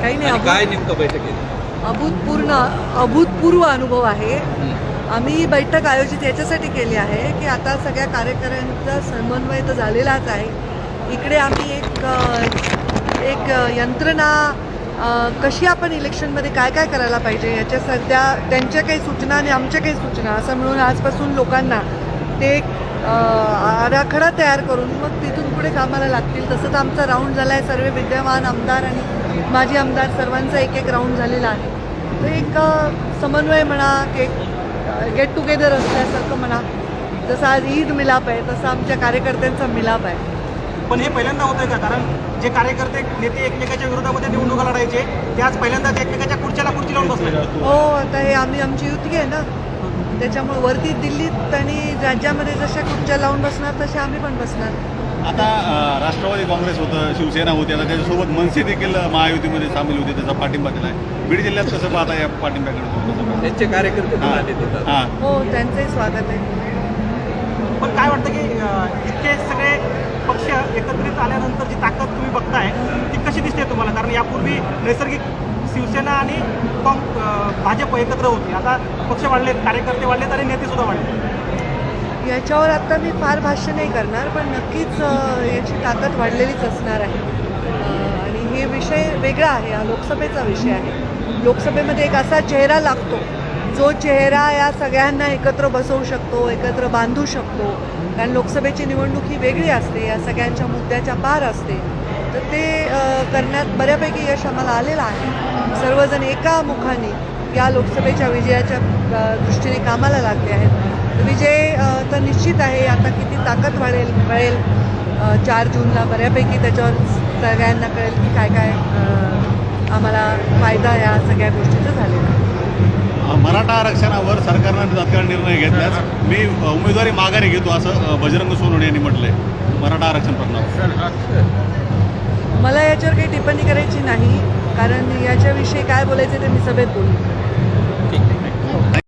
काही नाही काय नेमकं बैठकीत अभूतपूर्ण अभूतपूर्व अनुभव आहे. आम्ही बैठक आयोजित याच्यासाठी केली आहे की आता सगळ्या कार्यकर्त्यांचा समन्वय तर झालेलाच आहे. इकडे आम्ही एक एक यंत्रणा कशी आपण इलेक्शनमध्ये काय काय करायला पाहिजे याच्या सध्या त्यांच्या काही सूचना आणि आमच्या काही सूचना असं मिळून आजपासून लोकांना ते एक आराखडा तयार करून मग तिथून पुढे कामाला लागतील. तसं तर आमचा राऊंड झाला आहे सर्व विद्यमान आमदार आणि माजी आमदार सर्वांचा एक एक राऊंड झालेला आहे. तर एक समन्वय म्हणा की एक गेट टुगेदर असल्यासारखं म्हणा. जसं आज ईद मिलाप आहे तसं आमच्या कार्यकर्त्यांचा मिलाप आहे. पण हे पहिल्यांदा होतंय का? कारण जे कार्यकर्ते नेते एकमेकाच्या विरोधामध्ये निवडणुका लढायचे ते आज पहिल्यांदाच एकमेकाच्या खुर्च्याला खुर्ची लावून बसले. हो आता हे आम्ही आमची युती आहे ना. त्याच्यामुळे वरती दिल्लीत आणि राज्यामध्ये जशा खुर्च्या लावून बसणार तशा आम्ही पण बसणार. आता राष्ट्रवादी काँग्रेस होतं शिवसेना होती आता त्याच्यासोबत मनसे देखील महायुतीमध्ये सामील होते त्याचा पाठिंबा दिला आहे बीड जिल्ह्यात कसं पाहता या पाठिंब्याकडे त्यांचे कार्यकर्ते हां हो. त्यांचंही स्वागत आहे. पण काय वाटतं की इतके सगळे पक्ष एकत्रित आल्यानंतर जी ताकद तुम्ही बघताय ती कशी दिसते तुम्हाला? कारण यापूर्वी नैसर्गिक शिवसेना आणि काँग भाजप एकत्र होती. आता पक्ष वाढलेत कार्यकर्ते वाढलेत आणि नेतेसुद्धा वाढले याच्यावर आता मी फार भाष्य नाही करणार पण नक्कीच याची ताकद वाढलेलीच असणार आहे. आणि हे विषय वेगळा आहे हा लोकसभेचा विषय आहे. लोकसभेमध्ये एक असा चेहरा लागतो जो चेहरा या सगळ्यांना एकत्र बसवू शकतो एकत्र बांधू शकतो. कारण लोकसभेची निवडणूक ही वेगळी असते या सगळ्यांच्या मुद्द्याच्या पार असते. तर ते करण्यात बऱ्यापैकी यश आम्हाला आलेलं आहे. सर्वजण एका मुखाने या लोकसभेच्या विजयाच्या दृष्टीने कामाला लागले आहेत. विजय तर निश्चित आहे आता किती ताकद वाढेल कळेल अ, चार जूनला बऱ्यापैकी त्याच्यावर सगळ्यांना कळेल की काय काय आम्हाला फायदा या सगळ्या गोष्टीचा झालेला आहे. मराठा आरक्षणावर सरकारनं तात्काळ निर्णय घेतल्यास मी उमेदवारी माघारी घेतो असं बजरंग सोनवणे यांनी म्हटलंय मराठा आरक्षण प्रश्नावर मला याच्यावर काही टिप्पणी करायची नाही कारण याच्याविषयी काय बोलायचं ते मी सभेत बोलू. ठीक आहे.